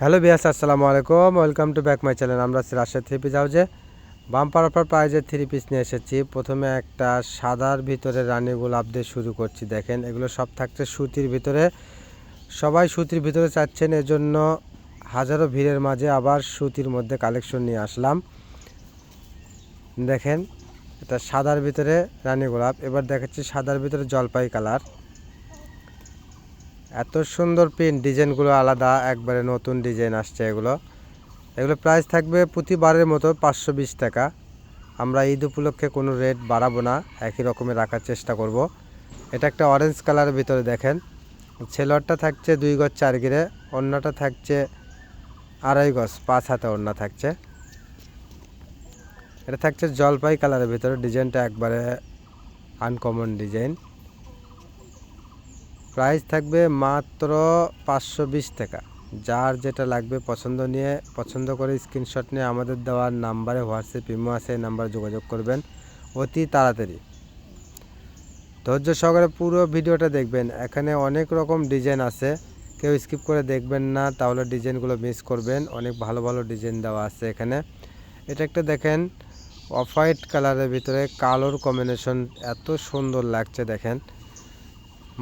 Hello বিয়াস আসসালামু আলাইকুম। Welcome to back my channel আমরা আছি রাজশাহী থ্রি পিস হাউজে বাম্পার অফার প্রাইজের থ্রি পিস নিয়ে এসেছি। প্রথমে একটা সাদার ভিতরে রানী গোলাপ দিয়ে শুরু করছি, দেখেন। এগুলো সব থাকছে সুতির ভিতরে। সবাই সুতির ভিতরে চাচ্ছেন, এজন্য হাজারো ভিড়ের মাঝে আবার সুতির মধ্যে কালেকশন নিয়ে আসলাম। দেখেন, এটা সাদার ভিতরে রানী গোলাপ। এবার দেখাচ্ছি সাদার ভিতরে জলপাই কালার এত সুন্দর প্রিন্ট ডিজাইনগুলো আলাদা, একবারে নতুন ডিজাইন আসছে এগুলো। এগুলো প্রাইস থাকবে প্রতিবারের মতো পাঁচশো বিশ টাকা। আমরা ঈদ উপলক্ষে কোনো রেট বাড়াবো না, একই রকমের রাখার চেষ্টা করব। এটা একটা অরেঞ্জ কালারের ভিতরে দেখেন। ছেলোয়ারটা থাকছে দুই গজ চার গিরে, অন্যটা থাকছে আড়াই গজ, পাঁচ হাতে ওড়না থাকছে। এটা থাকছে জলপাই কালারের ভিতরে, ডিজাইনটা একবারে আনকমন ডিজাইন প্রাইস থাকবে মাত্র পাঁচশো বিশ টাকা। যার যেটা লাগবে পছন্দ নিয়ে, পছন্দ করে স্ক্রিনশট নিয়ে আমাদের দেওয়ার নাম্বারে হোয়াটসঅ্যাপ, ইমো আছে, এই নাম্বারে যোগাযোগ করবেন অতি তাড়াতাড়ি। ধৈর্য সহকারে পুরো ভিডিওটা দেখবেন। এখানে অনেক রকম ডিজাইন আছে। কেউ স্কিপ করে দেখবেন না, তাহলে ডিজাইনগুলো মিস করবেন। অনেক ভালো ভালো ডিজাইন দেওয়া আছে এখানে। এটা একটা দেখেন, অফ হোয়াইট কালারের ভিতরে কালোর কম্বিনেশন। এত সুন্দর লাগছে দেখেন।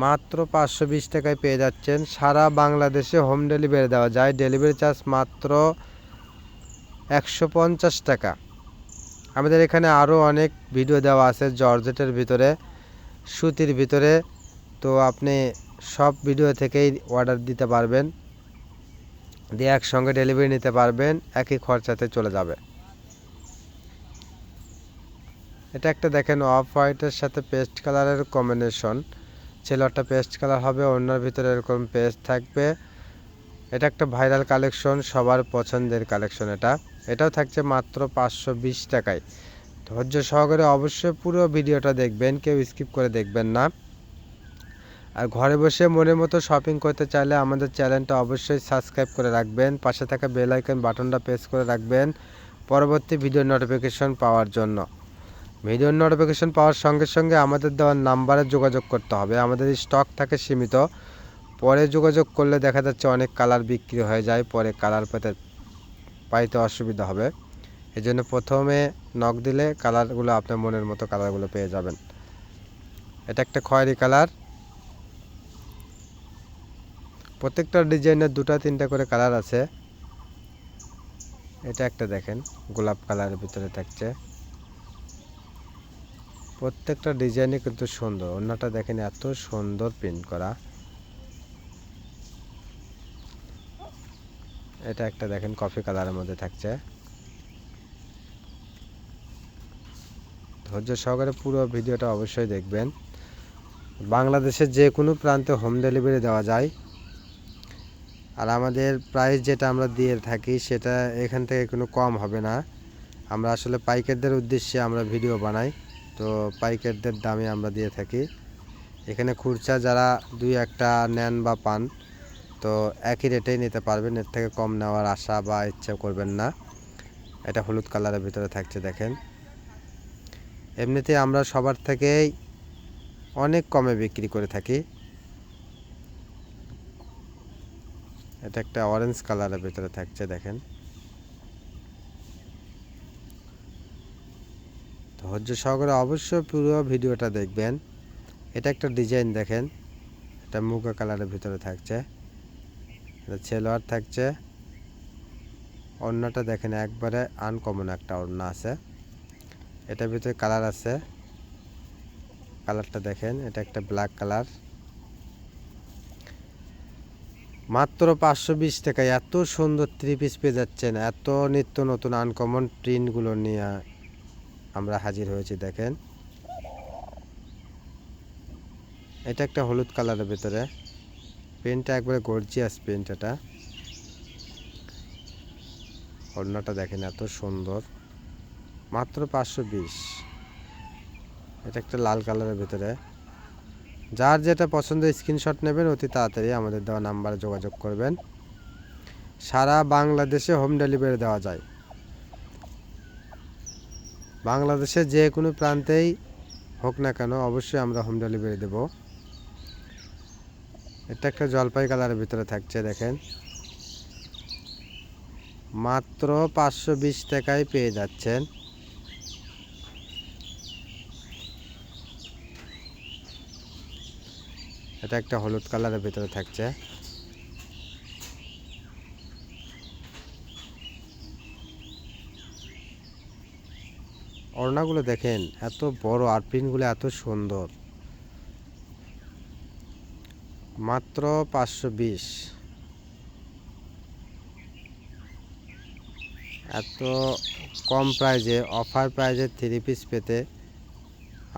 মাত্র পাঁচশো বিশ টাকায় পেয়ে যাচ্ছেন। সারা বাংলাদেশে হোম ডেলিভারি দেওয়া যায়। ডেলিভারি চার্জ মাত্র একশো পঞ্চাশ টাকা। আমাদের এখানে আরও অনেক ভিডিও দেওয়া আছে জর্জেটের ভিতরে, সুতির ভিতরে। তো আপনি সব ভিডিও থেকেই অর্ডার দিতে পারবেন। দিয়ে একসঙ্গে ডেলিভারি নিতে পারবেন। একই খরচাতে চলে যাবে। এটা একটা দেখেন অফ হোয়াইটের সাথে পেস্ট কালারের কম্বিনেশন ছেলেটা পেস্ট কালার হবে, অন্যের ভিতরে এরকম পেস্ট থাকবে। এটা একটা ভাইরাল কালেকশন সবার পছন্দের কালেকশন এটা। এটাও থাকছে মাত্র পাঁচশো বিশ টাকায়। ধৈর্য সহকারে অবশ্যই পুরো ভিডিওটা দেখবেন, কেউ স্কিপ করে দেখবেন না। আর ঘরে বসে মনের মতো শপিং করতে চাইলে আমাদের চ্যানেলটা অবশ্যই সাবস্ক্রাইব করে রাখবেন, পাশে থাকা বেল আইকন বাটনটা প্রেস করে রাখবেন, পরবর্তী ভিডিও নোটিফিকেশন পাওয়ার জন্য। ভিডিওর নোটিফিকেশন পাওয়ার সঙ্গে সঙ্গে আমাদের দেওয়ার নাম্বারে যোগাযোগ করতে হবে। আমাদের স্টক থাকে সীমিত। পরে যোগাযোগ করলে দেখা যাচ্ছে অনেক কালার বিক্রি হয়ে যায়, পরে কালার পেতে, পাইতে অসুবিধা হবে। এই জন্য প্রথমে নখ দিলে কালারগুলো আপনার মনের মতো কালারগুলো পেয়ে যাবেন। এটা একটা খয়েরি কালার প্রত্যেকটা ডিজাইনের দুটা তিনটা করে কালার আছে। এটা একটা দেখেন, গোলাপ কালারের ভিতরে থাকছে। প্রত্যেকটা ডিজাইনই কিন্তু সুন্দর। অন্যটা দেখেন এত সুন্দর প্রিন্ট করা। এটা একটা দেখেন কফি কালারের মধ্যে থাকছে। ধৈর্য সহকারে পুরো ভিডিওটা অবশ্যই দেখবেন। বাংলাদেশের যে কোনো প্রান্তে হোম ডেলিভারি দেওয়া যায়। আর আমাদের প্রাইস যেটা আমরা দিয়ে থাকি সেটা এখান থেকে কোনো কম হবে না। আমরা আসলে পাইকারদের উদ্দেশ্যে আমরা ভিডিও বানাই। তো পাইকারদের দামে আমরা দিয়ে থাকি। এখানে খুরচা যারা দুই একটা নেন বা পান, তো একই রেটেই নিতে পারবেন। এর থেকে কম নেওয়ার আশা বা ইচ্ছা করবেন না। এটা হলুদ কালারের ভিতরে থাকছে, দেখেন। এমনিতে আমরা সবার থেকেই অনেক কমে বিক্রি করে থাকি। এটা একটা অরেঞ্জ কালারের ভিতরে থাকছে, দেখেন। ধৈর্য সহকারে অবশ্যই পুরো ভিডিওটা দেখবেন। এটা একটা ডিজাইন দেখেন। এটা মুগা কালারের ভিতরে থাকছে। এটা ছেলোয়ার থাকছে। অন্যটা দেখেন, একবারে আনকমন একটা অন্য আছে। এটার ভিতরে কালার আছে। কালারটা দেখেন, এটা একটা ব্ল্যাক কালার। মাত্র পাঁচশো বিশ টাকায় এত সুন্দর থ্রি পিস পেয়ে যাচ্ছেন। এত নিত্য নতুন আনকমন প্রিন্টগুলো নিয়ে আমরা হাজির হয়েছি, দেখেন। এটা একটা হলুদ কালারের ভেতরে। পেনটা একবারে গর্জিয়াস পেন্ট এটা। অন্যটা দেখেন এত সুন্দর। মাত্র পাঁচশো বিশ। এটা একটা লাল কালারের ভেতরে। যার যেটা পছন্দ স্ক্রিনশট নেবেন, অতি তাড়াতাড়ি আমাদের দেওয়া নাম্বারে যোগাযোগ করবেন। সারা বাংলাদেশে হোম ডেলিভারি দেওয়া যায়। বাংলাদেশের যে কোনো প্রান্তেই হোক না কেন অবশ্যই আমরা হোম ডেলিভারি দেব। এটা একটা জলপাই কালারের ভিতরে থাকছে, দেখেন। মাত্র পাঁচশো বিশ টাকায় পেয়ে যাচ্ছেন। এটা একটা হলুদ কালারের ভিতরে থাকছে। ওড়নাগুলো দেখেন, এত বড় আর প্রিন্টগুলো এত সুন্দর। মাত্র পাঁচশো বিশ। এত কম প্রাইজে, অফার প্রাইজে থ্রি পিস পেতে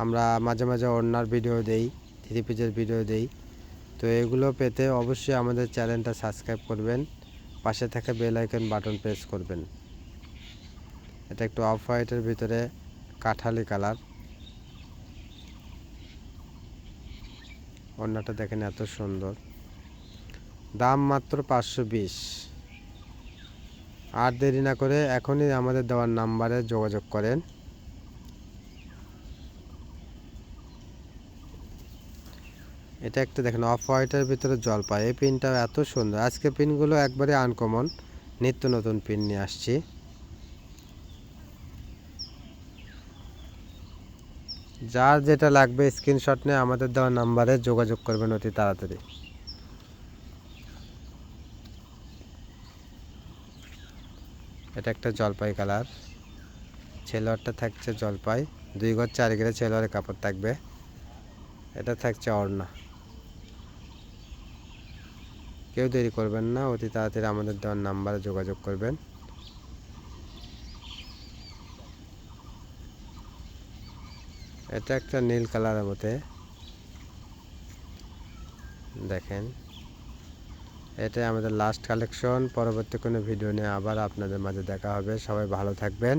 আমরা মাঝে মাঝে ওড়নার ভিডিও দেই থ্রি পিসের ভিডিও দেই। তো এগুলো পেতে অবশ্যই আমাদের চ্যানেলটা সাবস্ক্রাইব করবেন, পাশে থাকা বেল আইকন বাটন প্রেস করবেন। এটা একটু অফ হোয়াইটের ভিতরে কাঠালি কালার। ওড়নাটা দেখেন এত সুন্দর। দাম মাত্র পাঁচশো বিশ। আর দেরি না করে এখনই আমাদের দেওয়ার নাম্বারে যোগাযোগ করেন। এটা একটা দেখেন অফ হোয়াইটের ভিতরে জল পায় এই পিনটা এত সুন্দর। আজকে পিনগুলো একবারে আনকমন। নিত্য নতুন পিন নিয়ে আসছি। যার যেটা লাগবে স্ক্রিনশট নিয়ে আমাদের দেওয়া নাম্বারে যোগাযোগ করবেন অতি তাড়াতাড়ি। এটা একটা জলপাই কালার ছেলোয়ারটা থাকছে জলপাই। দুই ঘর, চার ঘরে ছেলোয়ারের কাপড় থাকবে। এটা থাকছে অর্ণা। কেউ দেরি করবেন না, অতি তাড়াতাড়ি আমাদের দেওয়ার নাম্বারে যোগাযোগ করবেন। এটা একটা নীল কালারের মধ্যে দেখেন। এটাই আমাদের লাস্ট কালেকশন পরবর্তী কোনো ভিডিও নিয়ে আবার আপনাদের মাঝে দেখা হবে। সবাই ভালো থাকবেন।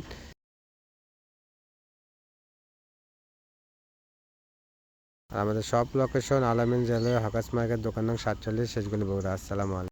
আমাদের সব লোকেশন আলামিন জেলার হকাস মার্কেট, দোকান নং সাতচল্লিশ, শেষগুলি বগুড়া। আসসালামু আলাইকুম।